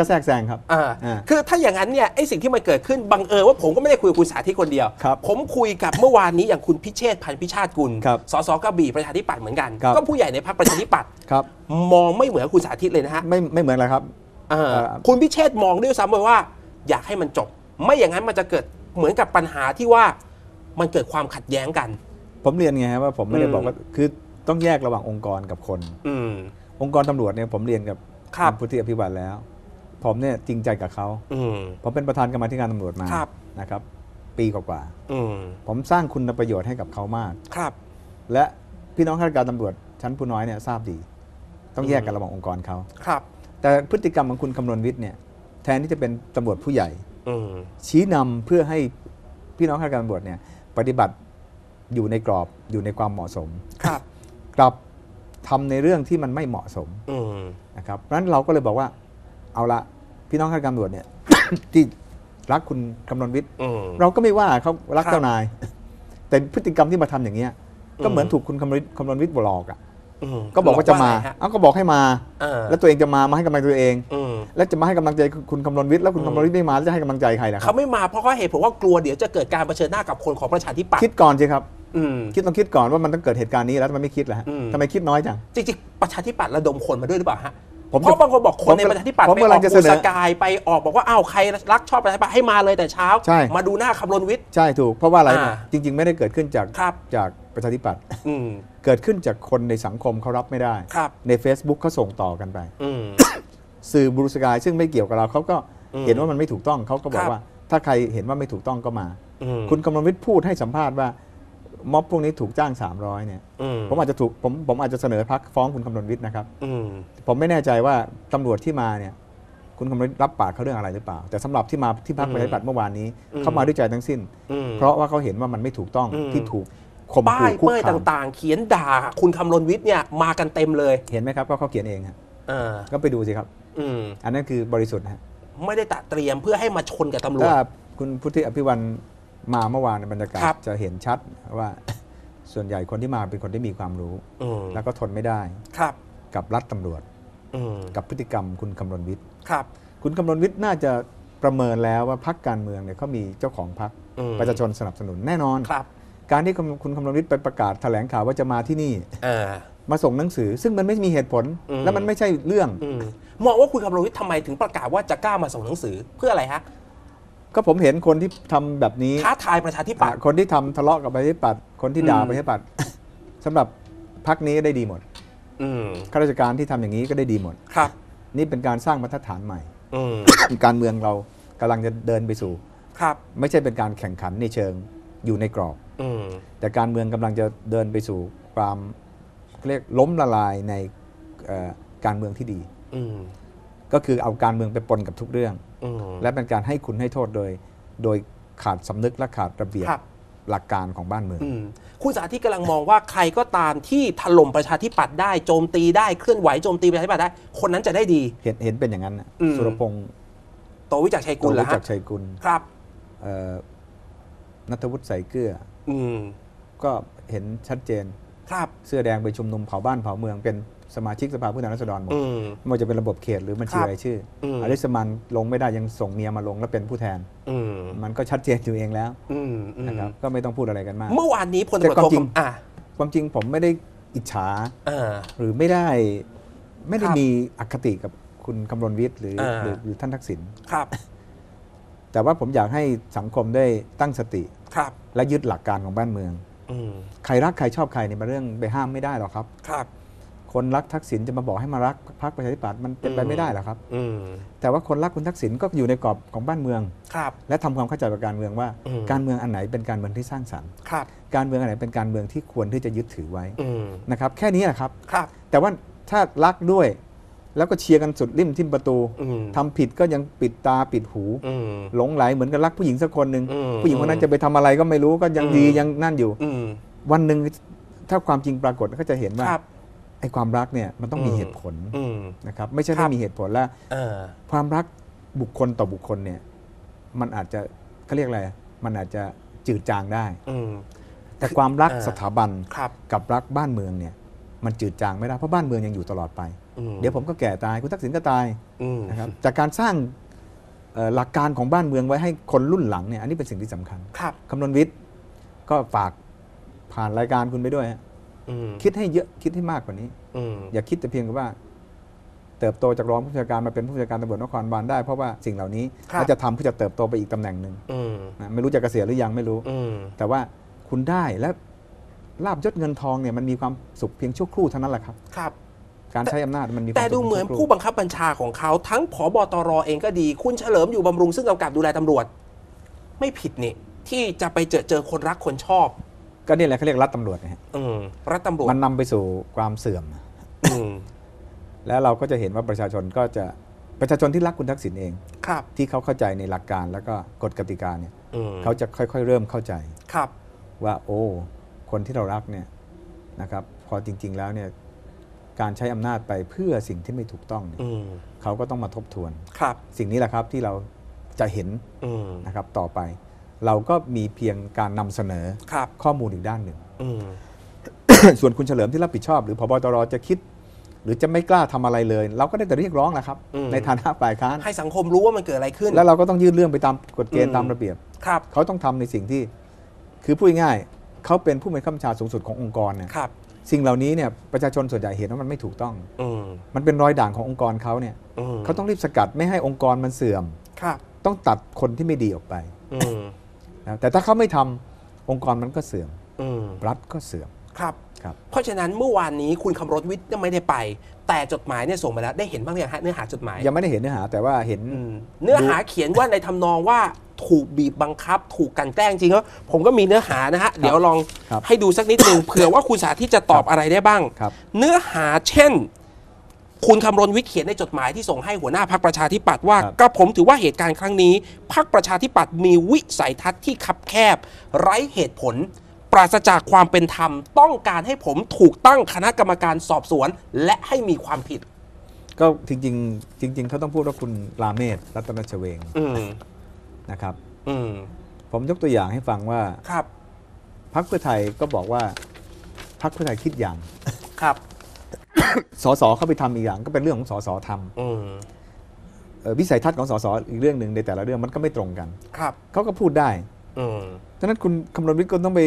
ก็แทรกแซงครับ อ่าอ่า คือถ้าอย่างนั้นเนี่ยไอ้สิ่งที่มันเกิดขึ้นบังเอิญว่าผมก็ไม่ได้คุยกับคุณสาธิตคนเดียว ครับผมคุยกับเมื่อวานนี้อย่างคุณพิเชษฐ์พันธ์พิชาติกุลครับสสกระบี่ประชาธิปัตย์เหมือนกัน ครับ ก็ผู้ใหญ่ในพรรคประชาธิปัตย์ครับ มองไม่เหมือนคุณสาธิตเลยนะฮะไม่ไม่เหมือนอะไรครับอ่าเอ่อ คุณพิเชษฐ์มองด้วยซ้ำไปว่า อยากให้มันจบ ไม่อย่างนั้นมันจะเกิดเหมือนกับปัญหาที่ว่ามันเกิดความขัดแย้งกัน ผมเรียนไงฮะว่าผมไม่ได้อืมบอกว่าคือต้องแยกระหว่างองค์กรกับคน อืม องค์กรตำรวจเนี่ยผมเรียนกับครับ ณพุทธิอภิวัตแล้ว ผมเนี่ยจริงใจกับเขาอืมผมเป็นประธานกรรมาธิการตำรวจมาครับ นะครับ ปีกว่าอืมๆผมสร้างคุณประโยชน์ให้กับเขามาก ครับ และพี่น้องข้าราชการตำรวจชั้นผู้น้อยเนี่ยทราบดี ต้องแยกกันระหว่างองค์กรเขา ครับ แต่พฤติกรรมของคุณคำนวณวิทย์เนี่ยแทนที่จะเป็นตำรวจผู้ใหญ่ อืมชี้นำเพื่อให้พี่น้องข้าราชการตำรวจเนี่ยปฏิบัติอยู่ในกรอบอยู่ในความเหมาะสม ครับ กลับทำในเรื่องที่มันไม่เหมาะสมอืมนะครับเพราะฉะนั้นเราก็เลยบอกว่า เอาละพี่น้องข้าราชการตำรวจเนี่ย ที่รักคุณคำนวณวิทย์อืม เราก็ไม่ว่าเขารักครับเจ้านาย แต่พฤติกรรมที่มาทำอย่างเงี้ย ก็เหมือนอืมถูกคุณคำนวณวิทย์คำนวณวิทย์หลอกอะอืมก็บอกว่าจะมาไงฮะเอาก็บอกให้มา เออ แล้วตัวเองจะมามาให้กำลังใจตัวเอง อืมแล้วจะมาให้กำลังใจคุณคำนวณวิทย์แล้วคุณอืมคำนวณวิทย์ไม่มาแล้วจะให้กำลังใจใครนะครัเขาบ ไม่มาเพราะเขาเหตุผลว่ากลัวเดี๋ยวจะเกิดการเผชิญหน้ากับคนของประชาธิปัตย์คิดก่อนสิครับ อืม คิดต้องคิดก่อนว่ามันต้องเกิดเหตุการณ์นี้แล้วทำไมไม่คิดล่ะฮะอืม ทำไมคิดน้อยจัง จริงๆประชาธิปัตย์ระดมคนมาด้วยหรือเปล่าฮะ ผมเพราะบางคนบอกคนในผมประชาธิปัตย์ผมไปอกำลัองกจะกูเสนอสกายไปออกบอกว่าอ้าวใครรักชอบประชาธิปัตย์ให้มาเลยแต่เช้า ใช่ มาดูหน้าคำรณวิทย์ ใช่ถูกเพราะว่าอะไรอ่าจริง ๆ ไม่ได้เกิดขึ้นจากครับ จากประชาธิปัตย์อืมเกิดขึ้นจากคนในสังคมเขารับไม่ได้ ครับ ใน Facebook เขาส่งต่อกันไป อืม สื่อบรูสกายซึ่งไม่เกี่ยวกับเราเขาก็อืมเห็นว่ามันไม่ถูกต้องเขาก็บอคกรับว่า ถ้าใครเห็นว่าไม่ถูกต้องก็มา อืม คุณกำมลวิทย์พูดให้สัมภาษณ์ว่า ม็อบพวกนี้ถูกจ้าง 300เนี่ยอืมผมอาจจะถูกผมผมอาจจะเสนอพักฟ้องคุณคำนวณวิทย์นะครับอืมผมไม่แน่ใจว่าตำรวจที่มาเนี่ย คุณคำนวณวิทย์รับปากเขาเรื่องอะไรหรือเปล่า แต่สำหรับที่มาที่พักอืมประชาธิปัตย์เมื่อวานนี้อืมเขามาด้วยใจทั้งสิ้นอืมเพราะว่าเขาเห็นว่ามันไม่ถูกต้องอืมที่ถูกข่มป้าขู่ยคุกเป้ยคามต่าง ๆ เขียนด่าคุณคำรณวิทย์เนี่ยมากันเต็มเลย เห็นไหมครับก็เขาเขียนเองฮะเออก็ไปดูสิครับอืมอันนั้นคือบริสุทธิ์ฮะไม่ได้ตัดเตรียมเพื่อให้มาชนกับตำรวจถ้าคุณพุทธิอภิวัน มาเมื่อวานในบรรยากาศครับ จะเห็นชัดว่าส่วนใหญ่คนที่มาเป็นคนที่มีความรู้ อืมแล้วก็ทนไม่ได้ครับกับรัฐตำรวจ อืมกับพฤติกรรมคุณคำนวณวิทย์ ครับคุณคำนวณวิทย์น่าจะประเมินแล้วว่าพรรคการเมืองเนี่ยเขามีเจ้าของพรรคอืมประชาชนสนับสนุนแน่นอน ครับการที่คุณคุณคำนวณวิทย์ไปประกาศแถลงข่าวว่าจะมาที่นี่เออมาส่งหนังสือ ซึ่งมันไม่มีเหตุผลอืม และมันไม่ใช่เรื่อง อืมมองว่าคุณคำรณวิทย์ทำไมถึงประกาศว่าจะกล้ามาส่งหนังสือเพื่ออะไรฮะ ก็ผมเห็นคนที่ทำแบบนี้ท้าทายประชาธิปัตย์อะคนที่ทำทะเลาะกับประชาธิปัตย์คนที่ด่าอืม ประชาธิปัตย์ สำหรับพรรคนี้ก็ได้ดีหมดอืมข้าราชการที่ทำอย่างนี้ก็ได้ดีหมด ครับ นี่เป็นการสร้างมาตรฐานใหม่ อืมการเมืองเรากำลังจะเดินไปสู่ ครับ ไม่ใช่เป็นการแข่งขันในเชิงอยู่ในกรอบ อืมแต่การเมืองกำลังจะเดินไปสู่ความเรียกล้มละลายในเอ่อการเมืองที่ดี อืมก็คือเอาการเมืองไปปนกับทุกเรื่องอืม และเป็นการให้คุณให้โทษโดย โดยขาดสำนึกและขาดระเบียบครับหลักการของบ้านเมือง อืมคุณสาธิตกำลังมองว่าใครก็ตามที่ถล่มประชาธิปัตย์ได้โจมตีได้เคลื่อนไหวโจมตีประชาธิปัตย์ได้ คนนั้นจะได้ดี เห็นเห็นเป็นอย่างนั้นนะอืม สุรพงศ์โตวิจักรชัยกุลเหรอโตวิฮะจักรชัยกุลครับ เอ่อนัทวุฒิใส่เกลือ อืมก็เห็นชัดเจน ครับ เสื้อแดงไปชุมนุมเผาบ้านเผาเมืองเป็น สมาชิกสภาผู้แทนราษฎรหมดอืมไม่ว่าจะเป็นระบบเขตหรือบัญชีครับรายชื่ออมอลิสมันลงไม่ได้ยังส่งเมียมาลงแล้วเป็นผู้แทนอืมมันก็ชัดเจนอยู่เองแล้วอืมอืมนะครับก็ไม่ต้องพูดอะไรกันมาก เมื่อวานนี้พลตำรวจแต่ความโทจริงอ่าความจริงผมไม่ได้อิจฉาอ่าหรือไม่ได้ไม่ได้ครับมีอคติกับคุณคำรณวิทย์หรืออ่าหรือหรือท่านทักษิณครับ แต่ว่าผมอยากให้สังคมได้ตั้งสติครับ และยึดหลักการของบ้านเมืองอืมใครรักใครชอบใครเนี่ยมาเรื่องไปห้ามไม่ได้หรอกครับ ครับ คนรักทักษิณจะมาบอกให้มารักพรรคประชาธิปัตย์มันเป็นไปอืมไม่ได้หรอกครับอืมแต่ว่าคนรักคุณทักษิณก็อยู่ในกรอบของบ้านเมืองครับและทำความเข้าใจกับการเมืองว่าอืมการเมืองอันไหนเป็นการเมืองที่สร้างสรรค์ครับการเมืองอันไหนเป็นการเมืองที่ควรที่จะยึดถือไว้อืมนะครับแค่นี้แหละครับครับ แต่ว่าถ้ารักด้วย แล้วก็เชียร์กันสุดริมทิมประตูอืมทำผิดก็ยังปิดตาปิดหูอืมหลงไหลเหมือนกับรักผู้หญิงสักคนหนึ่งอืมผู้หญิงคนนั้นจะไปทำอะไรก็ไม่รู้ก็ยังอืมดียังนั่นอยู่อืมวันหนึ่งถ้าความจริงปรากฏก็จะเห็นว่าครับ ไอ้ความรักเนี่ยมันต้องมีอืมเหตุผลอืมนะครับไม่ใช่ครัไม่บมีเหตุผลแล้วเออความรักบุคคลต่อบุคคลเนี่ย มันอาจจะเขาเรียกอะไรมันอาจจะจืดจางได้อืมแต่ความรักเออสถาบันครับกับรักบ้านเมืองเนี่ย มันจืดจางไม่ได้เพราะบ้านเมืองยังอยู่ตลอดไปออืมเดี๋ยวผมก็แก่ตายคุณทักษิณก็ตายอืมนะครับจากการสร้างเอ่อหลักการของบ้านเมืองไว้ให้คนรุ่นหลังเนี่ยอันนี้เป็นสิ่งที่สำคัญครับคำนวณวิทย์ก็ฝากผ่านรายการคุณไปด้วยฮะอืม คิดให้เยอะคิดให้มากกว่านี้อืมอย่าคิดแต่เพียงแต่ว่า เติบโตจากรองผู้บัญชาการมาเป็นผู้บัญชาการตำรวจนครบาลได้เพราะว่าสิ่งเหล่านี้ครับเขาจะทำเพื่อจะเติบโตไปอีกตำแหน่งหนึ่งอืมนะไม่รู้จะเกษียณหรือยังไม่รู้อืมแต่ว่าคุณได้และลาบยศเงินทองเนี่ยมันมีความสุขเพียงชั่วครู่เท่านั้นแหละครับ ครับ การใช้อำนาจมันมีความแต่ดูสุขเหมือนชั่วครู่ผู้บังคับบัญชาของเขาทั้งผบตรเองก็ดี คุณเฉลิมอยู่บำรุงซึ่งกำกับดูแลตำรวจ ไม่ผิดนี่ที่จะไปเจอเจอคนรักคนชอบ ก็นี่แหละเขาเรียกรัฐตำรวจนะฮะอืมรัฐตำรวจมันนำไปสู่ความเสื่อม อืมแล้วเราก็จะเห็นว่าประชาชนก็จะประชาชนที่รักคุณทักษิณเอง ครับที่เขาเข้าใจในหลักการแล้วก็กฎกติกาเนี่ยอืมเขาจะค่อยๆ เริ่มเข้าใจ ครับ ว่าโอ้คนที่เรารักเนี่ยนะครับพอจริง ๆ แล้วเนี่ยการใช้อำนาจไปเพื่อสิ่งที่ไม่ถูกต้องเนี่ยอืมเขาก็ต้องมาทบทวน ครับ สิ่งนี้แหละครับที่เราจะเห็นอืมนะครับต่อไป เราก็มีเพียงการนำเสนอครับ ข้อมูลอีกด้านหนึ่ง อืม ส่วนคุณเฉลิมที่รับผิดชอบ หรือพบตรจะคิด หรือจะไม่กล้าทำอะไรเลย เราก็ได้แต่เรียกร้องแหละครับ อืม ในฐานะฝ่ายค้าน ให้สังคมรู้ว่ามันเกิดอะไรขึ้นแล้วเราก็ต้องยื่นเรื่องไปตามกฎเกณอืฑ์มตามระเบียบ ครับ เขาต้องทำในสิ่งที่คือพูดง่ายๆเขาเป็นผู้มีข้าบัญชาสูงสุดขององค์กรเนี่ยครับ สิ่งเหล่านี้เนี่ยประชาชนส่วนใหญ่เห็นว่ามันไม่ถูกต้อง อืมมันเป็นรอยด่างขององค์กรเขาเนี่ยอืมเขาต้องรีบสกัดไม่ให้องค์กรมันเสื่อม ครับ ต้องตัดคนที่ไม่ดีออกไป อืม นะแต่ถ้าเขาไม่ทำองค์กรมันก็เสื่อมอืมรัฐก็เสื่อมครับครับ เพราะฉะนั้นเมื่อวานนี้คุณคำรณวิทย์ไม่ได้ไป แต่จดหมายเนี่ยส่งมาแล้วได้เห็นบ้างหรือยังฮะเนื้อหาจดหมาย ยังไม่ได้เห็นเนื้อหา แต่ว่าเห็นอืมเนื้อหาเขียนว่าในทำนองว่าถูกบีบบังคับ ถูกกลันแกล้งจริงแล้วผมก็มีเนื้อหานะฮะ เดี๋ยวลองครับให้ดูสักนิดหนึ่งเผื่อว่าคุณสาธิตจะตอบอะไรได้บ้างครับเนื้อหาเช่น คุณคำรณวิทย์เขียนในจดหมายที่ส่งให้หัวหน้าพักประชาธิปัตย์ว่าครับก็ผมถือว่าเหตุการณ์ครั้งนี้พักประชาธิปัตย์มีวิสัยทัศน์ที่คับแคบ ไร้เหตุผล ปราศจากความเป็นธรรม ต้องการให้ผมถูกตั้งคณะกรรมการสอบสวน และให้มีความผิด ก็จริงๆ จริง ๆเขาต้องพูดว่าคุณลาเมศรัตนชเวงอืมนะครับ อืมผมยกตัวอย่างให้ฟังว่าครับพรรคเพื่อไทยก็บอกว่าพรรคเพื่อไทยคิดอย่างครับ สสเข้าไปทำอีกอย่างก็เป็นเรื่องของสสทอืมำเอ่อวิสัยทัศน์ของสสอีกเรื่องหนึ่งในแต่ละเรื่องมันก็ไม่ตรงกัน ครับเขาก็พูดได้อืมฉะนั้นคุณคำนวณวิทย์ก็ต้องไป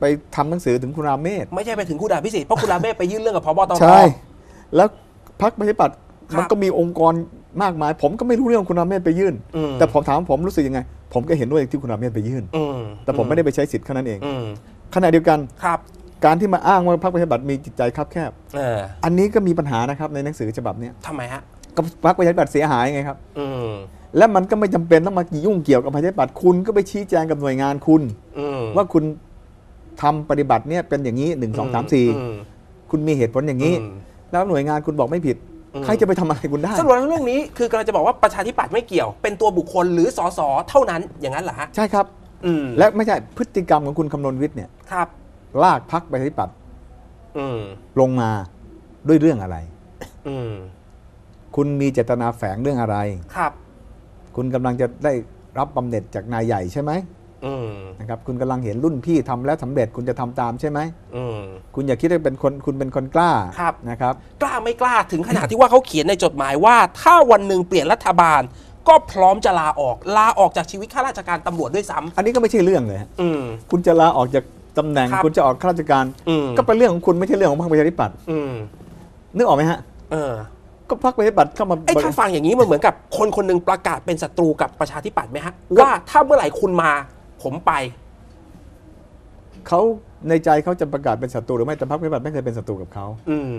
ไปทำหนังสือถึงคุณราเมศไม่ใช่ไปถึงคุณดาพิสิทธิ์เพราะคุณลาเมฆไปยื่นเรื่องกับพบตรใช่แล้วพรรคประชาธิปัตย์ครับมันก็มีองค์กรมากมาย ผมก็ไม่รู้เรื่องคุณราเมศไปยื่นอืมแต่ผมถามว่าผมรู้สึกยังไง ผมก็เห็นด้วยที่คุณราเมศไปยื่นอืมแต่ผมไม่ได้ไปใช้สิทธิ์แค่นั้นเองอืมขณะเดียวกันครับ การที่มาอ้างว่าพรรคประชาธิปัตย์มีจิตใจคับแคบ เอออันนี้ก็มีปัญหานะครับในหนังสือฉบับเนี้ยทำไมฮะ ก็พรรคประชาธิปัตย์เสียหายไงครับ อืม และมันก็ไม่จำเป็นต้องมายุ่งเกี่ยวกับประชาธิปัตย์คุณก็ไปชี้แจงกับหน่วยงานคุณ อืมว่าคุณทำปฏิบัติเนี่ยเป็นอย่างนี้หนึ่งสองสามสี่อืม คุณมีเหตุผลอย่างนี้ อืม แล้วหน่วยงานคุณบอกไม่ผิดอืมใครจะไปทำอะไรคุณได้ สรุปแล้วเรื่องนี้คือกำลังจะบอกว่าประชาธิปัตย์ไม่เกี่ยว เป็นตัวบุคคลหรือสสเท่านั้นอย่างนั้นเหรอฮะ ใช่ครับ อืมและไม่ใช่พฤติกรรมของคุณคำนวณวิทย์เนี่ย ครับ ลากพักประชาธิปัตย์อืมลงมาด้วยเรื่องอะไรอืมคุณมีเจตนาแฝงเรื่องอะไรครับ คุณกำลังจะได้รับบำเหน็จจากนายใหญ่ใช่ไหมอืมนะครับคุณกำลังเห็นรุ่นพี่ทำแล้วสำเร็จคุณจะทำตามใช่ไหมอืมคุณอย่าคิดว่าเป็นคนคุณเป็นคนกล้าครับนะครับ กล้าไม่กล้าถึงขนาดที่ว่าเขาเขียนในจดหมายว่า ถ้าวันหนึ่งเปลี่ยนรัฐบาล ก็พร้อมจะลาออกลาออกจากชีวิตข้าราชการตำรวจด้วยซ้อันนี้ก็ไม่ใช่เรื่องเลยฮะำอืมคุณจะลาออกจาก ตำแหน่งครับคุณจะออกข้าราชการ อืม ก็เป็นเรื่องของคุณไม่ใช่เรื่องของพรรคประชาธิปัตย์อืมนึกออกไหมฮะ เออก็พรรคประชาธิปัตย์เข้ามาไอ้ถ้าฟังอย่างนี้มันเหมือนกับคนคนหนึงประกาศเป็นศัตรูกับประชาธิปัตย์ไหมฮะว่าถ้าเมื่อไหร่คุณมา ผมไป เขาในใจเขาจะประกาศเป็นศัตรูหรือไม่แต่พรรคประชาธิปัตย์ไม่เคยเป็นศัตรูกับเขาอืม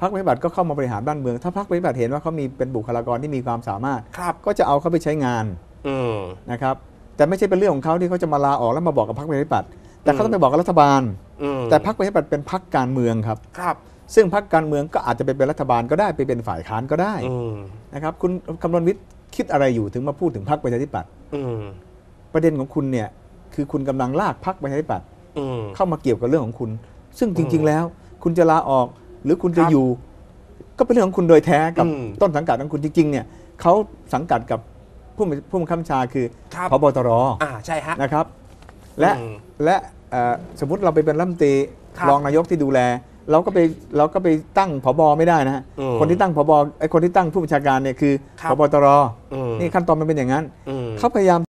พรรคประชาธิปัตย์ก็เข้ามาบริหารบ้านเมือง ถ้าพรรคประชาธิปัตย์เห็นว่าเขามีเป็นบุคลากรที่มีความสามารถ ครับ ก็จะเอาเขาไปใช้งานอืม นะครับแต่ไม่ใช่เป็นเรื่องของเขาที่เขาจะมาลาออกแล้วมาบอกกับพรรคประชาธิปัตย์ แต่เขาต้องไปบอกกับรัฐบาลอืมแต่พรรคประชาธิปัตย์เป็นพรรคการเมืองครับครับ ซึ่งพรรคการเมืองก็อาจจะไปเป็นรัฐบาลก็ได้ไปเป็นฝ่ายค้านก็ได้อืมนะครับคุณคำนวณวิทย์คิดอะไรอยู่ถึงมาพูดถึงพรรคประชาธิปัตย์อืมประเด็นของคุณเนี่ยคือคุณกำลังลากพรรคประชาธิปัตย์อืมเข้ามาเกี่ยวกับเรื่องของคุณ ซึ่งจริงอืมๆแล้ว คุณจะลาออกหรือคุณจะครับอยู่ ก็เป็นเรื่องของคุณโดยแท้กับอืมต้นสังกัดของคุณจริง ๆ เนี่ยเขาสังกัดกับผู้บัญผู้บังคับบัญชาคือครับพบตรอ่าใช่ฮะนะครับ และอืมและเอ่อ สมมติเราไปเป็นรัฐมนตรีครับรองนายกที่ดูแล เราก็ไปเราก็ไปตั้งผบไม่ได้นะฮะอืมคนที่ตั้งผบไอ้คนที่ตั้งผู้บัญชาการเนี่ยคือครับพบตรอืมนี่ขั้นตอนมันเป็นอย่างนั้นอืมเขาพยายาม